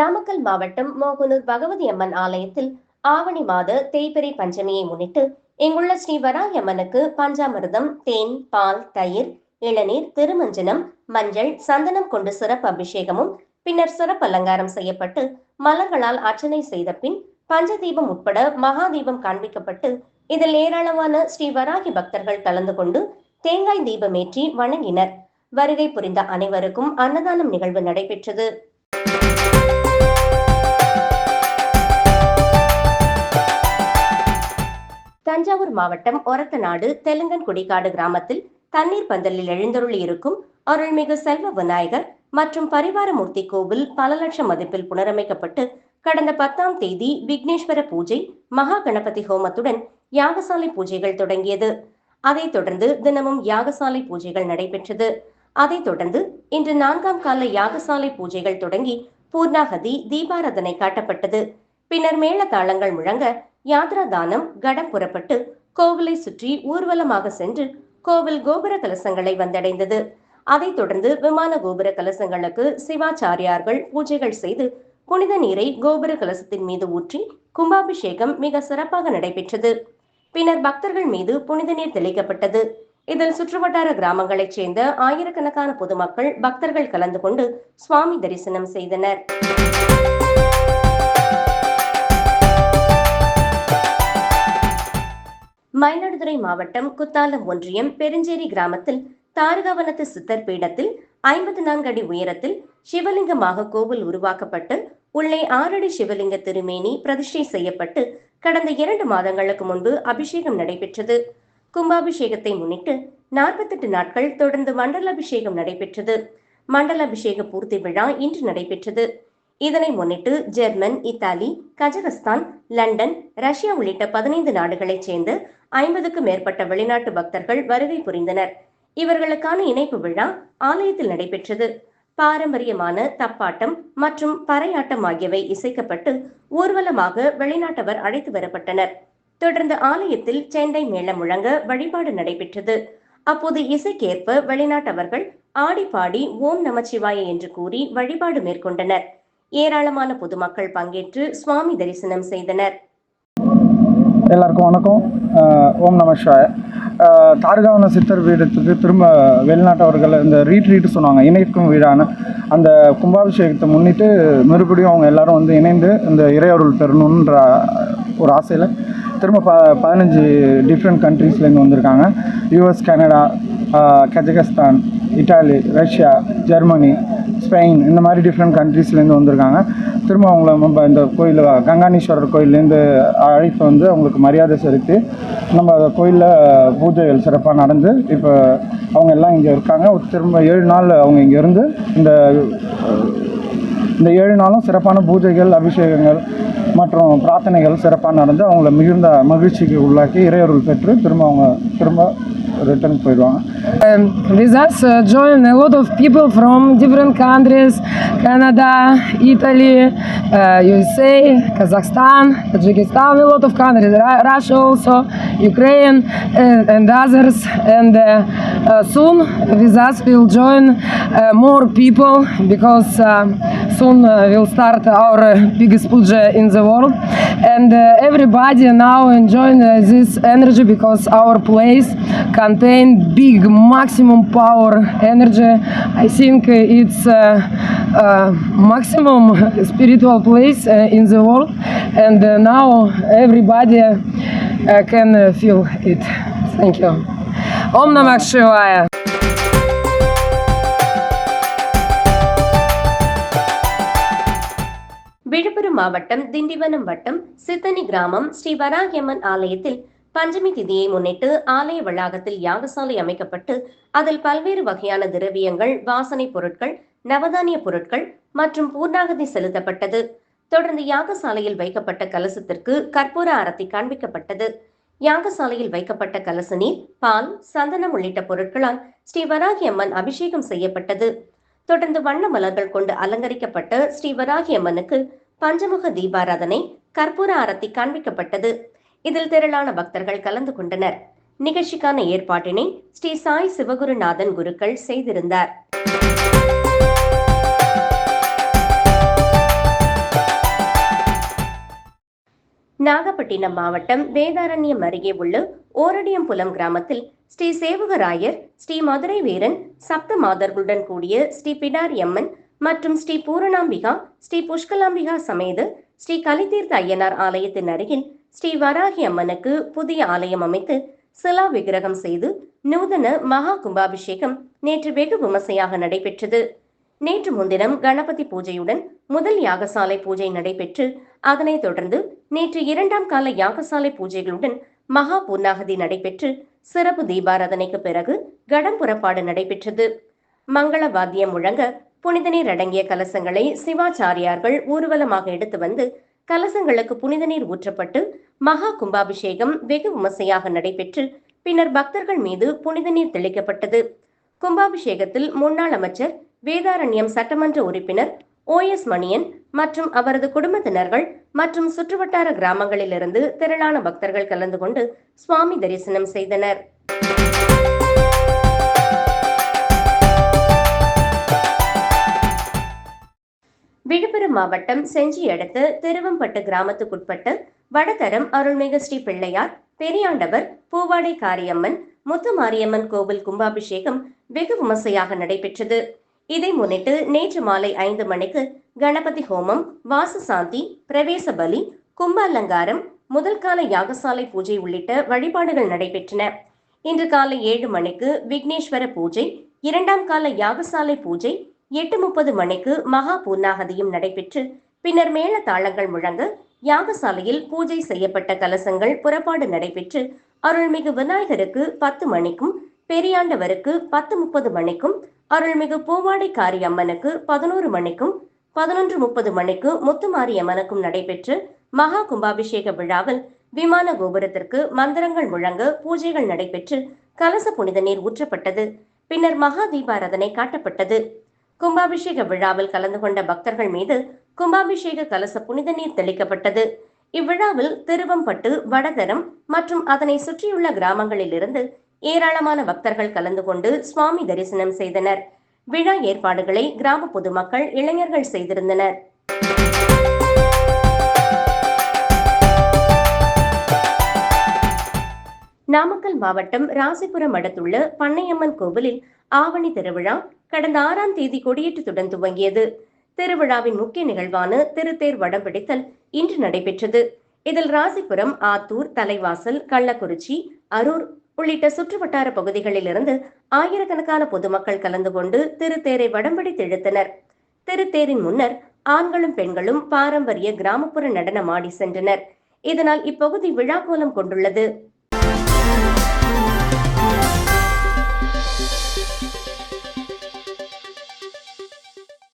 நாமக்கல் மாவட்டம் மோகனூர் பகவதி அம்மன் ஆலயத்தில் ஆவணி மாத தேய்பிறை பஞ்சமியை முன்னிட்டு இங்குள்ள ஸ்ரீ வராகி அம்மனுக்கு பஞ்சாமிர்தம் தேன் பால் தயிர் இளநீர் திருமஞ்சனம் மஞ்சள் சந்தனம் கொண்டு சிறப்பு அபிஷேகமும் பின்னர் சிறப்பு அலங்காரம் செய்யப்பட்டு மலர்களால் அர்ச்சனை செய்த பின் பஞ்சதீபம் உட்பட மகாதீபம் காண்பிக்கப்பட்டு இதில் ஏராளமான ஸ்ரீ வராகி பக்தர்கள் கலந்து கொண்டு தேங்காய் தீபமேற்றி வணங்கினர். வருகை புரிந்த அனைவருக்கும் அன்னதானம் நிகழ்வு நடைபெற்றது. தஞ்சாவூர் மாவட்டம் ஒரத்தநாடு தெலுங்கன்குடிக்காடு கிராமத்தில் தண்ணீர் பந்தலில் எழுந்தருளி இருக்கும் அருள்மிகு செல்வ விநாயகர் மற்றும் பரிவாரமூர்த்தி கோவில் பல லட்சம் மதிப்பில் புனரமைக்கப்பட்டு கடந்த பத்தாம் தேதி விக்னேஸ்வர பூஜை மகா கணபதி ஹோமத்துடன் யாகசாலை பூஜைகள் தொடங்கியது. அதைத் தொடர்ந்து தினமும் யாகசாலை பூஜைகள் நடைபெற்றது. அதைத் தொடர்ந்து இன்று நான்காம் கால யாகசாலை பூஜைகள் தொடங்கி பூர்ணாகதி தீபாராதனை காட்டப்பட்டது. பின்னர் மேள தாளங்கள் முழங்க யாத்ரா தானம் கடம் புறப்பட்டு கோவிலை சுற்றி ஊர்வலமாக சென்று கோவில் கோபுர கலசங்களை வந்தடைந்தது. அதைத் தொடர்ந்து விமான கோபுர கலசங்களுக்கு சிவாச்சாரியார்கள் பூஜைகள் செய்து புனித நீரை கோபுர கலசத்தின் மீது ஊற்றி கும்பாபிஷேகம் மிக சிறப்பாக நடைபெற்றது. பின்னர் பக்தர்கள் மீது புனித நீர் தெளிக்கப்பட்டது. இதில் சுற்றுவட்டார கிராமங்களைச் சேர்ந்த ஆயிரக்கணக்கான பொதுமக்கள் பக்தர்கள் கலந்து கொண்டு சுவாமி தரிசனம் செய்தனர். மயிலாடுதுறை மாவட்டம் குத்தாலம் ஒன்றியம் பெருஞ்சேரி கிராமத்தில் தாரகாவனத்து சித்தர் பீடத்தில் ஐம்பத்தி நான்கு அடி உயரத்தில் சிவலிங்கமாக கோவில் உருவாக்கப்பட்டு உள்ளே ஆறடி சிவலிங்க திருமேனி பிரதிஷ்டை செய்யப்பட்டு கடந்த இரண்டு மாதங்களுக்கு முன்பு அபிஷேகம் நடைபெற்றது. கும்பாபிஷேகத்தை முன்னிட்டு நாற்பத்தெட்டு நாட்கள் தொடர்ந்து மண்டல அபிஷேகம் நடைபெற்றது. மண்டல அபிஷேக பூர்த்தி விழா இன்று நடைபெற்றது. இதனை முன்னிட்டு German Italy Kazakhstan London Russia உள்ளிட்ட பதினைந்து நாடுகளைச் சேர்ந்து ஐம்பதுக்கும் மேற்பட்ட வெளிநாட்டு பக்தர்கள் வருகை புரிந்தனர். இவர்களுக்கான இணைப்பு விழா ஆலயத்தில் நடைபெற்றது. பாரம்பரியமான தப்பாட்டம் மற்றும் பறையாட்டம் ஆகியவை இசைக்கப்பட்டு ஊர்வலமாக வெளிநாட்டவர் அழைத்து வரப்பட்டனர். தொடர்ந்து ஆலயத்தில் செண்டை மேளம் முழங்க வழிபாடு நடைபெற்றது. அப்போது இசைக்கேற்ப வெளிநாட்டவர்கள் ஆடி பாடி ஓம் நமச்சிவாய என்று கூறி வழிபாடு மேற்கொண்டனர். ஏராளமான பொதுமக்கள் பங்கேற்று சுவாமி தரிசனம் செய்தனர். எல்லாருக்கும் வணக்கம். ஓம் நம சிவாய. தாரகாவன சித்தர் வீடத்துக்கு திரும்ப வெளிநாட்டவர்கள் இந்த ரீட்ரீட் சொன்னாங்க. இணைக்கும் வீடான அந்த கும்பாபிஷேகத்தை முன்னிட்டு மறுபடியும் அவங்க எல்லாரும் வந்து இணைந்து இந்த இறையருள் பெறணுன்ற ஒரு ஆசையில் திரும்ப ப பதினஞ்சு டிஃப்ரெண்ட் கண்ட்ரீஸ்லேருந்து வந்திருக்காங்க. US Canada Kazakhstan Italy Russia Germany Spain இந்த மாதிரி டிஃப்ரெண்ட் கண்ட்ரீஸ்லேருந்து வந்திருக்காங்க. திரும்ப அவங்கள நம்ம இந்த கோயிலில் கங்காணீஸ்வரர் கோயிலேருந்து அழைப்பு வந்து அவங்களுக்கு மரியாதை செலுத்தி நம்ம கோயிலில் பூஜைகள் சிறப்பாக நடந்து இப்போ அவங்க எல்லாம் இங்கே இருக்காங்க. திரும்ப ஏழு நாள் அவங்க இங்கே இருந்து இந்த இந்த ஏழு நாளும் சிறப்பான பூஜைகள் அபிஷேகங்கள் மற்றும் பிரார்த்தனைகள் சிறப்பாக நடந்து அவங்கள மிகுந்த மகிழ்ச்சிக்கு உள்ளாக்கி இறையொருள் பெற்று திரும்ப அவங்க திரும்ப ரிட்டர்ன் போயிடுவாங்க Um, with us uh, join a lot of people from different countries Canada, Italy, uh, USA, Kazakhstan, Tajikistan, a lot of countries, Ru- Russia also, Ukraine, and, and others. And uh, uh, soon with us will join uh, more people because uh, soon uh, will start our uh, biggest puja in the world. And uh, everybody now enjoying uh, this energy because our place contain big maximum power energy. I think uh, it's uh, uh, maximum spiritual place uh, in the world, and uh, now everybody uh, can uh, feel it. Thank you. Om Namah Shivaya. Villupuram மாவட்டம் திண்டிவனம் வட்டம் சித்தனி கிராமம் ஸ்ரீ வராகியம்மன் ஆலயத்தில் பஞ்சமி திதியை முன்னிட்டு ஆலய வளாகத்தில் யாகசாலை அமைக்கப்பட்டு அதில் பல்வேறு வகையான திரவியங்கள் வாசனை பொருட்கள் நவதானிய பொருட்கள் மற்றும் பூர்ணாகதி செலுத்தப்பட்டது. தொடர்ந்து யாகசாலையில் வைக்கப்பட்ட கலசத்திற்கு கற்பூர அரத்தி காண்பிக்கப்பட்டது. யாகசாலையில் வைக்கப்பட்ட கலச நீர் பால் சந்தனம் உள்ளிட்ட பொருட்களால் ஸ்ரீ வராகி அம்மன் அபிஷேகம் செய்யப்பட்டது. தொடர்ந்து வண்ண மலர்கள் கொண்டு அலங்கரிக்கப்பட்ட ஸ்ரீ வராகி அம்மனுக்கு பஞ்சமுக தீபாராதனை கற்பூர அரத்தி காண்பிக்கப்பட்டது. இதில் திரளான பக்தர்கள் கலந்து கொண்டனர். நிகழ்ச்சிக்கான ஏற்பாட்டினை ஸ்ரீ சாய் சிவகுருநாதன் குருக்கள் செய்திருந்தார். நாகப்பட்டினம் மாவட்டம் வேதாரண்யம் அருகே உள்ள ஓரடியம்புலம் கிராமத்தில் ஸ்ரீ சேவகராயர் ஸ்ரீ மதுரை வீரன் சப்த மாதர்களுடன் கூடிய ஸ்ரீ பிடாரி அம்மன் மற்றும் ஸ்ரீ பூரணாம்பிகா ஸ்ரீ புஷ்கலாம்பிகா சமேத ஸ்ரீ கலிதீர்த்த ஐயனார் ஆலயத்தின் அருகில் ஸ்ரீ வராகி அம்மனுக்கு புதிய ஆலயம் அமைத்து சிலா விக்கிரகம் செய்து நூதன மகா கும்பாபிஷேகம் நேற்று வெகு விமர்சையாக நடைபெற்றது. நேற்று முன்தினம் கணபதி பூஜையுடன் முதல் யாகசாலை பூஜை நடைபெற்று அதனைத் தொடர்ந்து நேற்று இரண்டாம் கால யாகசாலை பூஜைகளுடன் மகா பூர்ணாகதி நடைபெற்று சிறப்பு தீபாராதனைக்கு பிறகு கடம் புறப்பாடு நடைபெற்றது. மங்கள வாத்தியம் முழங்க புனிதநீர் அடங்கிய கலசங்களை சிவாச்சாரியார்கள் ஊர்வலமாக எடுத்து வந்து கலசங்களுக்கு புனித நீர் ஊற்றப்பட்டு மகா கும்பாபிஷேகம் வெகு விமர்சையாக நடைபெற்று பின்னர் பக்தர்கள் மீது புனித நீர் தெளிக்கப்பட்டது. கும்பாபிஷேகத்தில் முன்னாள் அமைச்சர் வேதாரண்யம் சட்டமன்ற உறுப்பினர் ஓ எஸ் மணியன் மற்றும் அவரது குடும்பத்தினர்கள் மற்றும் சுற்றுவட்டார கிராமங்களிலிருந்து திரளான பக்தர்கள் கலந்து கொண்டு சுவாமி தரிசனம் செய்தனர். மாவட்டம் செஞ்சி அடுத்த திருவம்பட்டு கிராமத்துக்குட்பட்ட வடகரம் அருள்மிகு ஸ்ரீ பிள்ளையார் பெரியாண்டவர் பூவாடை காரியம்மன் முத்துமாரியம்மன் கோவில் கும்பாபிஷேகம் வெகு விமர்சையாக நடைபெற்றது. இதை முன்னிட்டு நேற்று மாலை ஐந்து மணிக்கு கணபதி ஹோமம் வாசு சாந்தி பிரவேச பலி கும்ப அலங்காரம் முதல் யாகசாலை பூஜை உள்ளிட்ட வழிபாடுகள் நடைபெற்றன. இன்று காலை ஏழு மணிக்கு விக்னேஸ்வர பூஜை இரண்டாம் கால யாகசாலை பூஜை எட்டு முப்பது மணிக்கு மகா பூர்ணாகதியும் நடைபெற்று பின்னர் மேள தாளங்கள் முழங்க யாகசாலையில் பூஜை செய்யப்பட்ட கலசங்கள் புறப்பாடு நடைபெற்று அருள்மிகு விநாயகருக்கு பத்து மணிக்கும் பெரியாண்டவருக்கு பத்து முப்பது மணிக்கும் அருள்மிகு பூவாடை காரி அம்மனுக்கு பதினோரு மணிக்கும் பதினொன்று முப்பது மணிக்கு முத்துமாரி அம்மனுக்கும் நடைபெற்று மகா கும்பாபிஷேக விழாவில் விமான கோபுரத்திற்கு மந்திரங்கள் முழங்க பூஜைகள் நடைபெற்று கலச புனித நீர் ஊற்றப்பட்டது. பின்னர் மகா தீபாராதனை காட்டப்பட்டது. கும்பாபிஷேக விழாவில் கலந்து கொண்ட பக்தர்கள் மீது கும்பாபிஷேக கலச புனித நீர் தெளிக்கப்பட்டது. இவ்விழாவில் திருவம்பட்டு வடகரம் மற்றும் அதனை சுற்றியுள்ள கிராமங்களிலிருந்து ஏராளமான பக்தர்கள் கலந்து கொண்டு சுவாமி தரிசனம் செய்தனர். விழா ஏற்பாடுகளை கிராம பொதுமக்கள் இளைஞர்கள் செய்திருந்தனர். நாமக்கல் மாவட்டம் ராசிபுரம் அடுத்துள்ள பண்ணையம்மன் கோவிலில் ஆவணி திருவிழா கடந்த ஆறாம் தேதி கொடியேற்றத்துடன் துவங்கியது. திருவிழாவின் முக்கிய நிகழ்வான திருத்தேர் வடம்பிடித்தல் இன்று நடைபெற்றது. இதில் ராசிபுரம் ஆத்தூர் தலைவாசல் கள்ளக்குறிச்சி அரூர் உள்ளிட்ட சுற்றுவட்டார பகுதிகளிலிருந்து ஆயிரக்கணக்கான பொதுமக்கள் கலந்து கொண்டு திருத்தேரை வடம்பிடித்து இழுத்தனர் திருத்தேரின் முன்னர் ஆண்களும் பெண்களும் பாரம்பரிய கிராமப்புற நடனம் ஆடி சென்றனர். இதனால் இப்பகுதி விழாக்கோலம் கொண்டுள்ளது.